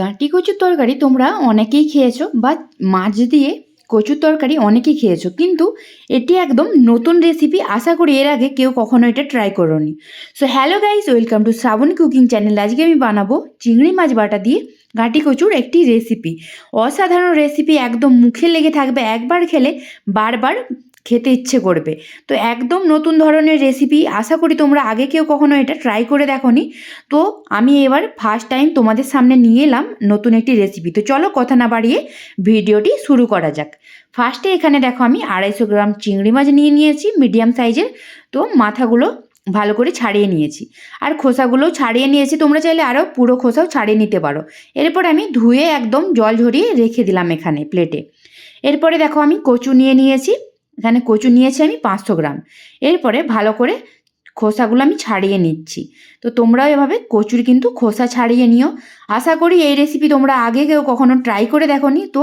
কাঁটি কচুর তরকারি তোমরা অনেকেই খেয়েছো, বা মাছ দিয়ে কচুর তরকারি অনেকেই খেয়েছো, কিন্তু এটি একদম নতুন রেসিপি আশা করি এর আগে কেউ কখনো এটা ট্রাই করোনি। So hello guys welcome to Shrabon cooking channel আজকে আমি বানাবো চিংড়ি মাছ বাটা দিয়ে গাঁটি কচুর একটি রেসিপি অসাধারণ রেসিপি একদম মুখে লেগে থাকবে, একবার খেলে বারবার খেতে ইচ্ছে করবে। তো একদম নতুন ধরনের রেসিপি আশা করি তোমরা আগে কেউ কখনো এটা ট্রাই করে দেখোনি। তো আমি এবার ফার্স্ট টাইম তোমাদের সামনে নিয়ে এলাম নতুন একটি রেসিপি তো চলো কথা না বাড়িয়ে ভিডিওটি শুরু করা যাক। ফার্স্টে এখানে দেখো আমি আড়াইশো গ্রাম চিংড়ি মাছ নিয়ে নিয়েছি মিডিয়াম সাইজের তো মাথাগুলো ভালো করে ছাড়িয়ে নিয়েছি। আর খোসাগুলোও ছাড়িয়ে নিয়েছি, তোমরা চাইলে আরও পুরো খোসাও ছাড়িয়ে নিতে পারো। এরপর আমি ধুয়ে একদম জল ঝরিয়ে রেখে দিলাম এখানে প্লেটে এরপরে দেখো আমি কচু নিয়ে নিয়েছি। এখানে কচু নিয়েছি আমি পাঁচশো গ্রাম। এরপরে ভালো করে খোসাগুলো আমি ছাড়িয়ে নিচ্ছি। তো তোমরাও এভাবে কচুর কিন্তু খোসা ছাড়িয়ে নিও। আশা করি এই রেসিপি তোমরা আগে কেউ কখনো ট্রাই করে দেখো নি তো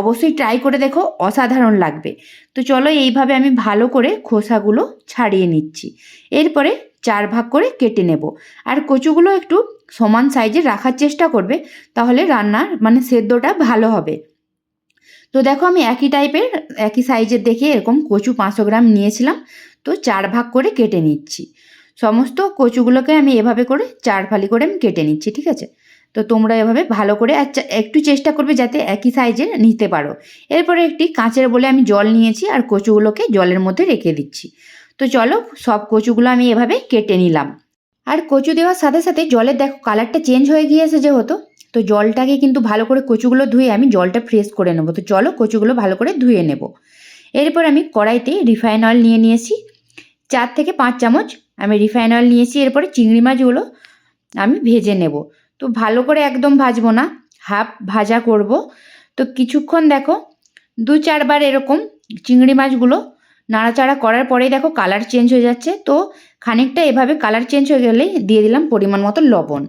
অবশ্যই ট্রাই করে দেখো, অসাধারণ লাগবে। তো চলো এইভাবে আমি ভালো করে খোসাগুলো ছাড়িয়ে নিচ্ছি। এরপরে চার ভাগ করে কেটে নেব। আর কচুগুলো একটু সমান সাইজে রাখার চেষ্টা করবে, তাহলে রান্নার মানে সেদ্ধটা ভালো হবে। তো দেখো আমি একই টাইপের একই সাইজের দেখে এরকম কচু পাঁচশো গ্রাম নিয়েছিলাম। তো চার ভাগ করে কেটে নিচ্ছি। সমস্ত কচুগুলোকে আমি এভাবে করে চার ফালি করে আমি কেটে নিচ্ছি, ঠিক আছে? তো তোমরা এভাবে ভালো করে একটু চেষ্টা করবে যাতে একই সাইজের নিতে পারো। এরপরে একটি কাঁচের বলে আমি জল নিয়েছি আর কচুগুলোকে জলের মধ্যে রেখে দিচ্ছি। তো চলো সব কচুগুলো আমি এভাবে কেটে নিলাম। আর কচু দেওয়ার সাথে সাথে জলের দেখো কালারটা চেঞ্জ হয়ে গিয়েছে যেহেতু। তো জলটাকে কিন্তু ভালো করে কচুগুলো ধুয়ে আমি জলটা ফ্রেশ করে নেব। তো চলো কচুগুলো ভালো করে ধুয়ে নেব। এরপর আমি কড়াইতে রিফাইন অয়েল নিয়ে নিয়েছি। চার থেকে পাঁচ চামচ আমি রিফাইন অয়েল নিয়েছি। এরপরে চিংড়ি মাছগুলো আমি ভেজে নেব। তো ভালো করে একদম ভাজবো না, হাফ ভাজা করব। তো কিছুক্ষণ দেখো, দু চারবার এরকম চিংড়ি মাছগুলো নাড়াচাড়া করার পরেই দেখো কালার চেঞ্জ হয়ে যাচ্ছে। তো খানিকটা এভাবে কালার চেঞ্জ হয়ে গেলেই দিয়ে দিলাম পরিমাণ মতো লবণ।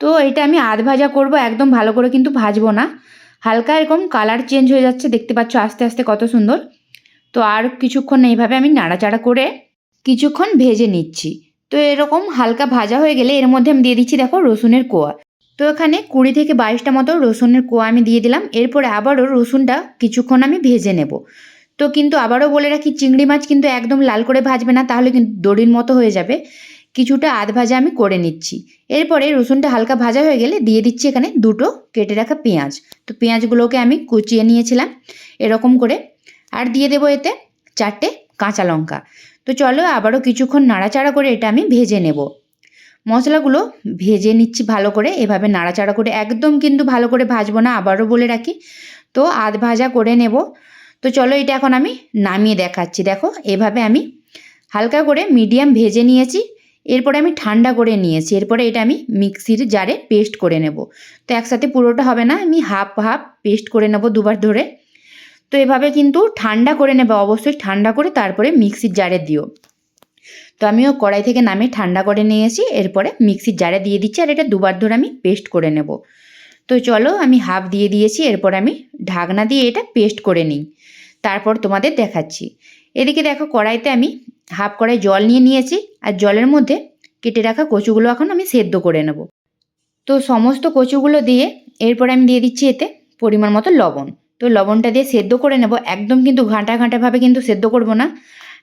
তো এটা আমি আধ ভাজা করব, একদম ভালো করে কিন্তু ভাজবো না। হালকা এরকম কালার চেঞ্জ হয়ে যাচ্ছে, দেখতে পাচ্ছ আস্তে আস্তে কত সুন্দর। তো আর কিছুক্ষণ এইভাবে আমি নাড়াচাড়া করে কিছুক্ষণ ভেজে নিচ্ছি। তো এরকম হালকা ভাজা হয়ে গেলে এর মধ্যে আমি দিয়ে দিচ্ছি দেখো রসুনের কোয়া। তো এখানে কুড়ি থেকে বাইশটা মতো রসুনের কোয়া আমি দিয়ে দিলাম, এরপরে আবারও রসুনটা কিছুক্ষণ আমি ভেজে নেব। তো কিন্তু আবারও বলে রাখি, চিংড়ি মাছ কিন্তু একদম লাল করে ভাজবে না, তাহলে কিন্তু দড়ির মতো হয়ে যাবে। কিছুটা আধ ভাজা আমি করে নিচ্ছি। এরপরে রসুনটা হালকা ভাজা হয়ে গেলে দিয়ে দিচ্ছি এখানে দুটো কেটে রাখা পেঁয়াজ। তো পেঁয়াজগুলোকে আমি কুচিয়ে নিয়েছিলাম এরকম করে। আর দিয়ে দেবো এতে চারটে কাঁচা লঙ্কা। তো চলো আবারও কিছুক্ষণ নাড়াচাড়া করে এটা আমি ভেজে নেব। মশলাগুলো ভেজে নিচ্ছি ভালো করে। এভাবে নাড়াচাড়া করে একদম কিন্তু ভালো করে ভাজবো না, আবারও বলে রাখি। তো আধ ভাজা করে নেব। তো চলো এটা এখন আমি নামিয়ে দেখাচ্ছি। দেখো, এভাবে আমি হালকা করে মিডিয়াম ভেজে নিয়েছি। এরপরে আমি ঠান্ডা করে নিয়েছি। এরপরে এটা আমি মিক্সির জারে পেস্ট করে নেব। তো একসাথে পুরোটা হবে না, আমি হাফ হাফ পেস্ট করে নেব দুবার ধরে। তো এভাবে কিন্তু ঠান্ডা করে নেবে, অবশ্যই ঠান্ডা করে তারপরে মিক্সির জারে দিও। তো আমিও কড়াই থেকে নামিয়ে ঠান্ডা করে নিয়েছি, এরপরে মিক্সির জারে দিয়ে দিচ্ছি আর এটা দুবার ধরে আমি পেস্ট করে নেব। তো চলো আমি হাফ দিয়ে দিয়েছি, এরপর আমি ঢাকনা দিয়ে এটা পেস্ট করে নিই। তারপর তোমাদের দেখাচ্ছি। এদিকে দেখো কড়াইতে আমি হাফ কড়াই জল নিয়ে নিয়েছি আর জলের মধ্যে কেটে রাখা কচুগুলো এখন আমি সেদ্ধ করে নেব। তো সমস্ত কচুগুলো দিয়ে এরপর আমি দিয়ে দিচ্ছি এতে পরিমাণ মতো লবণ। তো লবণটা দিয়ে সেদ্ধ করে নেব। একদম কিন্তু ঘাঁটা ঘাঁটাভাবে কিন্তু সেদ্ধ করব না।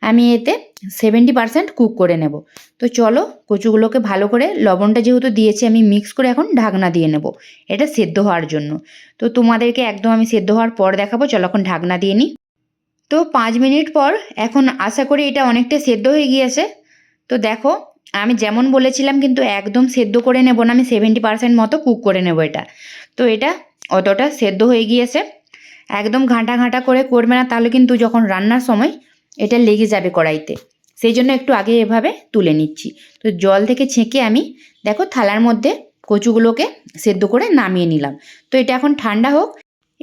আমি এতে সেভেন্টি পারসেন্ট কুক করে নেব। তো চলো কচুগুলোকে ভালো করে লবণটা যেহেতু দিয়েছি আমি মিক্স করে এখন ঢাকনা দিয়ে নেব। এটা সেদ্ধ হওয়ার জন্য। তো তোমাদেরকে একদম আমি সেদ্ধ হওয়ার পর দেখাবো। চলো এখন ঢাকনা দিয়ে নিই। তো পাঁচ মিনিট পর এখন আশা করি এটা অনেকটা সেদ্ধ হয়ে গিয়েছে। তো দেখো, আমি যেমন বলেছিলাম কিন্তু একদম সেদ্ধ করে নেব না, আমি সেভেন্টি পারসেন্ট মতো কুক করে নেব এটা। তো এটা অতটা সেদ্ধ হয়ে গিয়েছে। একদম ঘাঁটা ঘাঁটা করে করবে না, তাহলে কিন্তু যখন রান্নার সময় এটা লেগে যাবে কড়াইতে। সেই জন্য একটু আগে এভাবে তুলে নিচ্ছি। তো জল থেকে ছেঁকে আমি দেখো থালার মধ্যে কচুগুলোকে সেদ্ধ করে নামিয়ে নিলাম। তো এটা এখন ঠান্ডা হোক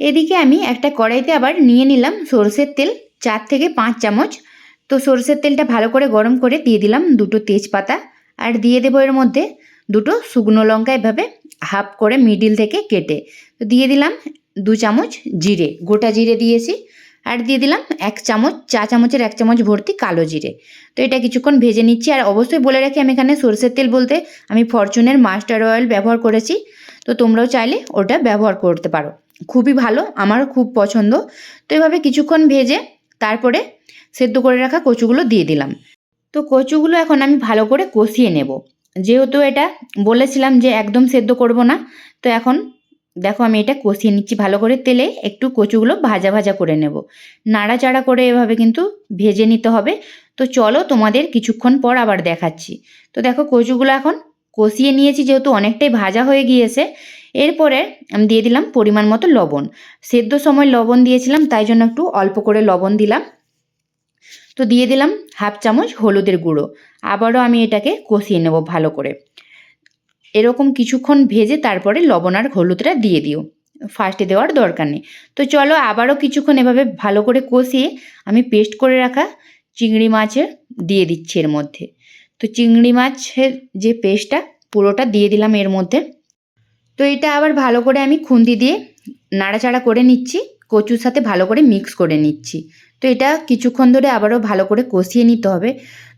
এদিকে আমি একটা কড়াইতে আবার নিয়ে নিলাম সরষের তেল, চার থেকে পাঁচ চামচ। তো সরষের তেলটা ভালো করে গরম করে দিয়ে দিলাম দুটো তেজপাতা আর দিয়ে দেবো এর মধ্যে দুটো শুকনো লঙ্কা এভাবে হাফ করে মিডিল থেকে কেটে। তো দিয়ে দিলাম দু চামচ জিরে, গোটা জিরে দিয়েছি আর দিয়ে দিলাম এক চামচ, চা চামচের এক চামচ ভর্তি কালো জিরে। তো এটা কিছুক্ষণ ভেজে নিচ্ছি আর অবশ্যই বলে রাখি আমি এখানে সরষের তেল বলতে আমি ফরচুনের মাস্টার অয়েল ব্যবহার করেছি। তো তোমরাও চাইলে ওটা ব্যবহার করতে পারো। খুবই ভালো আমার খুব পছন্দ। তো এভাবে কিছুক্ষণ ভেজে তারপরে সেদ্ধ করে রাখা কচুগুলো দিয়ে দিলাম। তো কচুগুলো এখন আমি ভালো করে কষিয়ে নেব। যেহেতু এটা বলেছিলাম যে একদম সেদ্ধ করব না, তো এখন দেখো আমি এটা কষিয়ে নিচ্ছি ভালো করে তেলে, একটু কচুগুলো ভাজা ভাজা করে নেব। নাড়াচাড়া করে এভাবে কিন্তু ভেজে নিতে হবে। তো চলো তোমাদের কিছুক্ষণ পর আবার দেখাচ্ছি। তো দেখো কচুগুলো এখন কষিয়ে নিয়েছি, যেহেতু অনেকটাই ভাজা হয়ে গিয়েছে এরপরে আমি দিয়ে দিলাম পরিমাণ মতো লবণ। সেদ্ধ সময় লবণ দিয়েছিলাম, তাই জন্য একটু অল্প করে লবণ দিলাম। তো দিয়ে দিলাম হাফ চামচ হলুদের গুঁড়ো। আবারও আমি এটাকে কষিয়ে নেব ভালো করে। এরকম কিছুক্ষণ ভেজে তারপরে লবণ আর হলুদটা দিয়ে দিও। ফার্স্টে দেওয়ার দরকার নেই। তো চলো আবারও কিছুক্ষণ এভাবে ভালো করে কষিয়ে আমি পেস্ট করে রাখা চিংড়ি মাছের দিয়ে দিচ্ছি এর মধ্যে। তো চিংড়ি মাছের যে পেস্টটা পুরোটা দিয়ে দিলাম এর মধ্যে। তো এটা আবার ভালো করে আমি খুন্তি দিয়ে নাড়াচাড়া করে নিচ্ছি, কচুর সাথে ভালো করে মিক্স করে নিচ্ছি। তো এটা কিছুক্ষণ ধরে আবারও ভালো করে কষিয়ে নিতে হবে।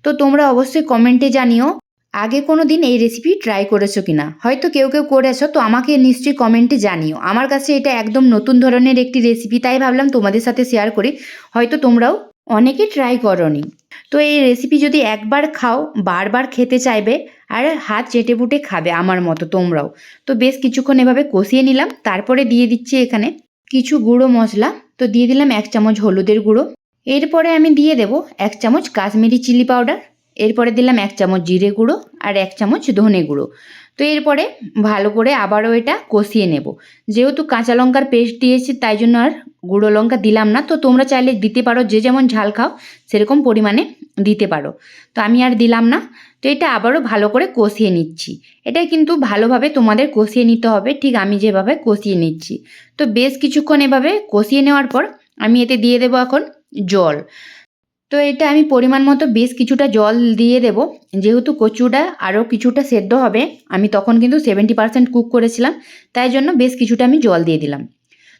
তো তোমরা অবশ্যই কমেন্টে জানিও, আগে কোনো দিন এই রেসিপি ট্রাই করেছ কিনা? হয়তো কেউ কেউ করেছ, তো আমাকে নিশ্চয়ই কমেন্টে জানিও। আমার কাছে এটা একদম নতুন ধরনের একটি রেসিপি তাই ভাবলাম তোমাদের সাথে শেয়ার করি। হয়তো তোমরাও অনেকে ট্রাই করনি। তো এই রেসিপি যদি একবার খাও, বারবার খেতে চাইবে আর হাত চেটে বুটে খাবে আমার মতো তোমরাও। তো বেশ কিছুক্ষণ এভাবে কষিয়ে নিলাম, তারপরে দিয়ে দিচ্ছি এখানে কিছু গুঁড়ো মশলা। তো দিয়ে দিলাম এক চামচ হলুদের গুঁড়ো। এরপরে আমি দিয়ে দেব এক চামচ কাশ্মীরি চিলি পাউডার। এরপরে দিলাম এক চামচ জিরে গুঁড়ো আর এক চামচ ধনে গুঁড়ো। তো এরপরে ভালো করে আবারও এটা কষিয়ে নেব। যেহেতু কাঁচা লঙ্কার পেস্ট দিয়েছি, তাই জন্য আর গুঁড়ো লঙ্কা দিলাম না। তো তোমরা চাইলে দিতে পারো, যে যেমন ঝাল খাও, সেরকম পরিমাণে দিতে পারো। তো আমি আর দিলাম না। তো এটা আবারও ভালো করে কষিয়ে নিচ্ছি। এটা কিন্তু ভালোভাবে তোমাদের কষিয়ে নিতে হবে। ঠিক আমি যেভাবে কষিয়ে নিচ্ছি। তো বেশ কিছুক্ষণ এভাবে কষিয়ে নেওয়ার পর আমি এতে দিয়ে দেবো এখন জল। তো এটা আমি পরিমাণ মতো বেশ কিছুটা জল দিয়ে দেব। যেহেতু কচুটা আরও কিছুটা সেদ্ধ হবে, আমি তখন কিন্তু সেভেন্টি পার্সেন্ট কুক করেছিলাম, তাই জন্য বেশ কিছুটা আমি জল দিয়ে দিলাম।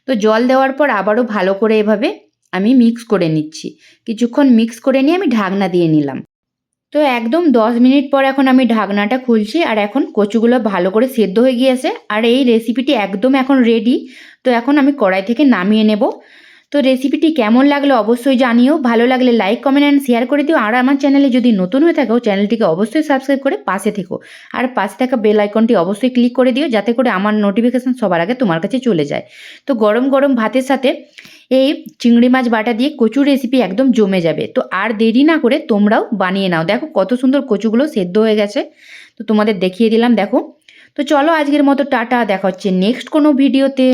তো জল দেওয়ার পর আবারও ভালো করে এভাবে আমি মিক্স করে নিচ্ছি। কিছুক্ষণ মিক্স করে নিয়ে আমি ঢাকনা দিয়ে নিলাম। তো একদম দশ মিনিট পর এখন আমি ঢাকনাটা খুলছি আর এখন কচুগুলো ভালো করে সেদ্ধ হয়ে গিয়েছে। আর এই রেসিপিটি একদম এখন রেডি তো এখন আমি কড়াই থেকে নামিয়ে নেব। তো রেসিপিটি কেমন লাগল অবশ্যই জানিও। ভালো লাগলে লাইক কমেন্ট অ্যান্ড শেয়ার করে দিও। আর আমার চ্যানেলে যদি নতুন হয়ে থাকো চ্যানেলটিকে অবশ্যই সাবস্ক্রাইব করে পাশে থেকো। আর পাশে থাকা বেল আইকনটি অবশ্যই ক্লিক করে দিও, যাতে করে আমার নোটিফিকেশান সবার আগে তোমার কাছে চলে যায়। তো গরম গরম ভাতের সাথে এই চিংড়ি মাছ বাটা দিয়ে কচুর রেসিপি একদম জমে যাবে। তো আর দেরি না করে তোমরাও বানিয়ে নাও। দেখো কত সুন্দর কচুগুলো সেদ্ধ হয়ে গেছে। তো তোমাদের দেখিয়ে দিলাম, দেখো। তো চলো আজকের মতো টাটা, দেখা হচ্ছে নেক্সট কোনো ভিডিওতে